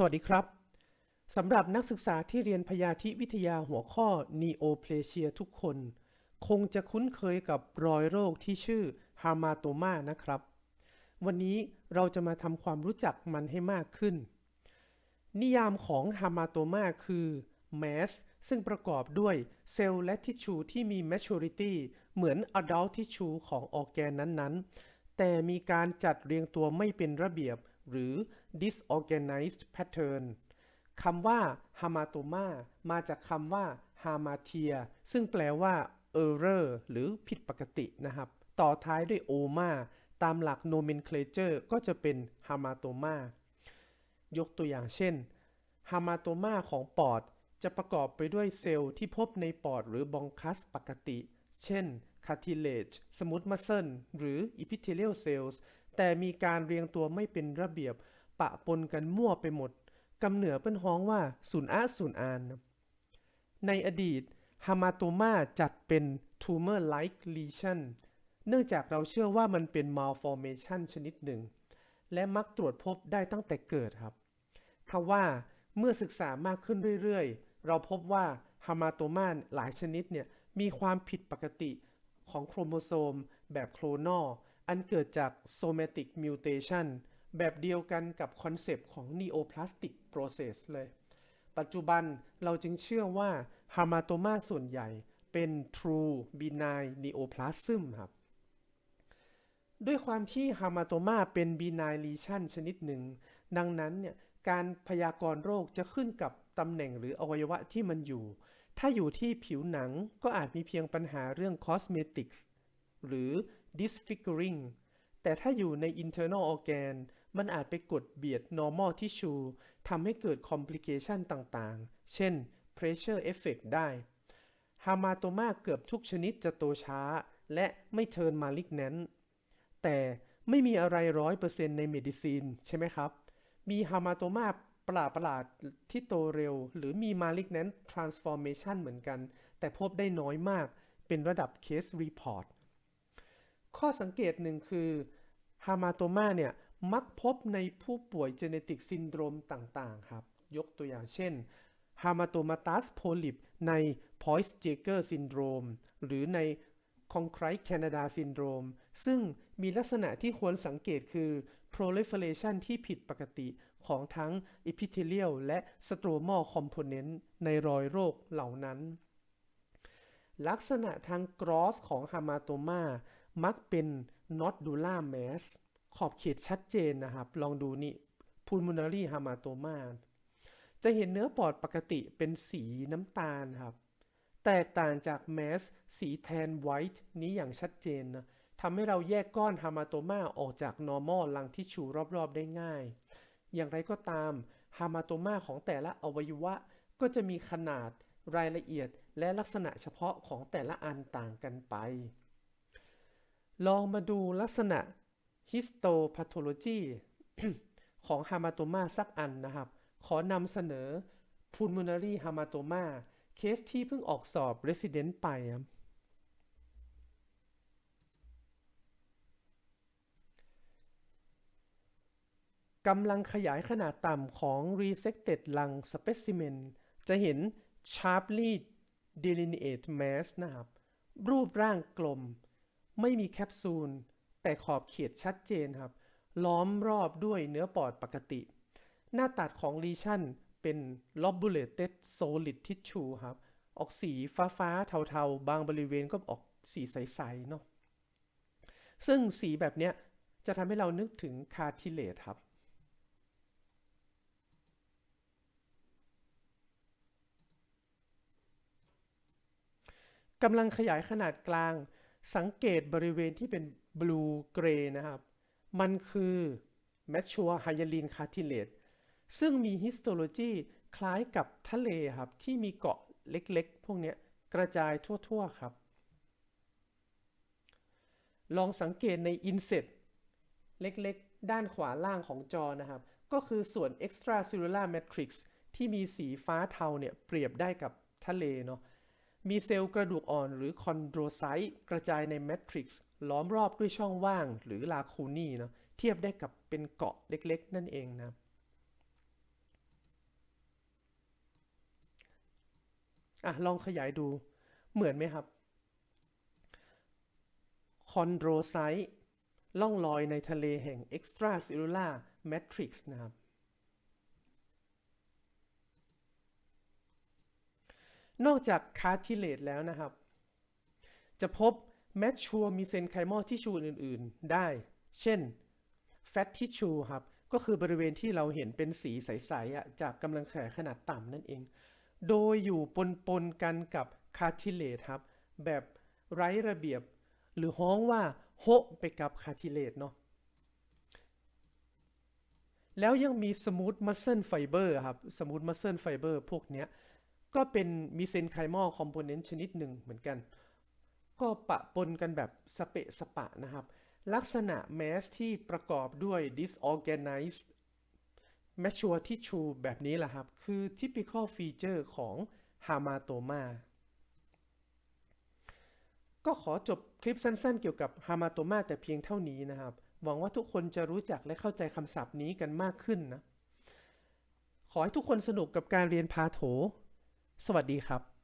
สวัสดีครับ สำหรับนักศึกษาที่เรียนพยาธิวิทยาหัวข้อ Neoplasia ทุกคน คงจะคุ้นเคยกับรอยโรคที่ชื่อ Hamartoma นะครับ วันนี้เราจะมาทำความรู้จักมันให้มากขึ้น นิยามของ Hamartoma คือ mass ซึ่งประกอบด้วยเซลล์และทิชชูที่มี maturity เหมือน adult tissue ของออร์แกนนั้นๆ แต่มีการจัดเรียงตัวไม่เป็นระเบียบหรือ disorganized pattern คำว่า hamartoma มาจากคำว่า hamartia ซึ่งแปลว่า error หรือผิดปกตินะครับ ต่อท้ายด้วย oma ตามหลัก nomenclature ก็จะเป็น hamartoma ยกตัวอย่างเช่น hamartoma ของปอดจะประกอบไปด้วยเซลล์ที่พบในปอดหรือบองคัสปกติ เช่น cartilage smooth muscle หรือ epithelial cells แต่มีการเรียงตัวไม่เป็นระเบียบ ปะปนกันมั่วไปหมดกำเหนือเป็นฮ้องว่าศูนย์อาศูนย์อาน ในอดีตฮามาโตมาจัดเป็น tumor-like lesion เนื่องจากเราเชื่อว่ามันเป็น malformation ชนิดหนึ่ง และมักตรวจพบได้ตั้งแต่เกิดครับทว่าเมื่อศึกษามากขึ้นเรื่อยๆ เราพบว่าฮามาโตมาหลายชนิดเนี่ยมีความผิดปกติของโครโมโซมแบบโคลนอลอันเกิดจาก somatic mutation แบบเดียวกันกับคอนเซปต์ของ neoplastic process เลย ปัจจุบันเราจึงเชื่อว่าฮามาโตมาส่วนใหญ่เป็น true benign neoplasm ครับ ด้วยความที่ฮามาโตมาเป็น benign lesion ชนิดหนึ่ง ดังนั้นเนี่ยการพยากรณ์โรคจะขึ้นกับตำแหน่งหรืออวัยวะที่มันอยู่ ถ้าอยู่ที่ผิวหนังก็อาจมีเพียงปัญหาเรื่อง cosmetics หรือ disfiguring แต่ถ้าอยู่ใน internal organ มันอาจไปกดเบียด normal tissue ทำให้เกิด complication ต่างๆ เช่น pressure effect ได้ฮามาโตมาเกือบทุกชนิดจะโตช้า และไม่เทิร์นมาลิกแนนแต่ไม่มีอะไรร้อยเปอร์เซ็นต์ในเมดิซีนใช่ไหมครับ มีฮามาโตมาประหลาดประหลาดที่โตเร็ว หรือมีมาลิกแนน transformation เหมือนกัน แต่พบได้น้อยมาก เป็นระดับ case report ข้อสังเกตหนึ่งคือฮามาโตมาเนี่ย มักพบในผู้ป่วยเจเนติกซินโดรมต่าง ๆ ครับ ยกตัวอย่างเช่นฮามาโตมาตัสโพลิปใน p o i s j a g e r syndrome หรือใน Concrete Canada syndrome ซึ่งมีลักษณะที่ควรสังเกตคือ proliferation ที่ผิดปกติของทั้ง epithelial และ stromal component ในรอยโรคเหล่านั้น ลักษณะทาง gross ของฮามาโตมามักเป็น nodular mass ขอบเขตชัดเจนนะครับ ลองดูนี่ pulmonary hematoma จะเห็นเนื้อปอดปกติเป็นสีน้ำตาลครับ แตกต่างจากแมสสีแทนไวท์นี้อย่างชัดเจนนะทำให้เราแยกก้อนฮามาโตมาออกจาก normal ลังทิชชูรอบๆได้ง่าย อย่างไรก็ตามฮามาโตมาของแต่ละอวัยวะ ก็จะมีขนาดรายละเอียดและลักษณะเฉพาะของแต่ละอันต่างกันไป ลองมาดูลักษณะ histopathology ของฮามาโตมาสักอันนะครับ ขอนำเสนอ pulmonary hematoma เคสที่เพิ่งออกสอบ resident ไปครับกำลังขยายขนาดต่ำของ resected lung specimen จะเห็น sharply delineated mass นะครับ รูปร่างกลม ไม่มีแคปซูล แต่ขอบเขตชัดเจนครับ ล้อมรอบด้วยเนื้อปอดปกติ หน้าตัดของ lesion เป็น lobulated solid tissue ครับ ออกสีฟ้าฟ้าเทาๆ บางบริเวณก็ออกสีใสๆเนาะซึ่งสีแบบเนี้ยจะทำให้เรานึกถึง cartilage ครับกำลังขยายขนาดกลาง สังเกตบริเวณที่เป็น blue gray นะครับ มันคือ mature hyaline cartilage ซึ่งมี histology คล้ายกับทะเลครับ ที่มีเกาะเล็กๆ พวกนี้กระจายทั่วๆครับ ลองสังเกตใน inset เล็กๆ ด้านขวาล่างของจอนะครับ ก็คือส่วน extracellular matrix ที่มีสีฟ้าเทาเนี่ย เปรียบได้กับทะเลเนาะ มีเซลล์กระดูกอ่อนหรือคอนโดรไซต์กระจายในแมทริกซ์ล้อมรอบด้วยช่องว่างหรือลาคูนีเนาะเทียบได้กับเป็นเกาะเล็กๆ นั่นเองนะอะลองขยายดูเหมือนไหมครับคอนโดรไซต์ล่องลอยในทะเลแห่งเอ็กซ์ตราซิลูล่าแมทริกซ์นะครับ นอกจากคาร์ทิเลตแล้วนะครับ จะพบแมชชัวมีเซนไคมอลทิชูอื่นๆ ได้ เช่นแฟตทิชูครับ ก็คือบริเวณที่เราเห็นเป็นสีใสๆจากกำลังแขนขนาดต่ำนั่นเอง โดยอยู่ปนๆกันกับคาร์ทิเลตครับ แบบไร้ระเบียบ หรือฮ้องว่าโฮไปกับคาร์ทิเลตเนาะแล้วยังมีสมูทมัสเซิลไฟเบอร์ครับสมูทมัสเซิลไฟเบอร์พวกเนี้ย ก็เป็นมีเซนไคมอลคอมโพเนนต์ชนิดหนึ่งเหมือนกัน ก็ปะปนกันแบบสเปะสปะนะครับ ลักษณะแมสที่ประกอบด้วย disorganized mature tissue แบบนี้แหละครับ คือ typical feature ของ Hamartoma ก็ขอจบคลิปสั้นๆ เกี่ยวกับ Hamartoma แต่เพียงเท่านี้นะครับ หวังว่าทุกคนจะรู้จักและเข้าใจคำศัพท์นี้กันมากขึ้นนะ ขอให้ทุกคนสนุกกับการเรียนพาโถ สวัสดีครับ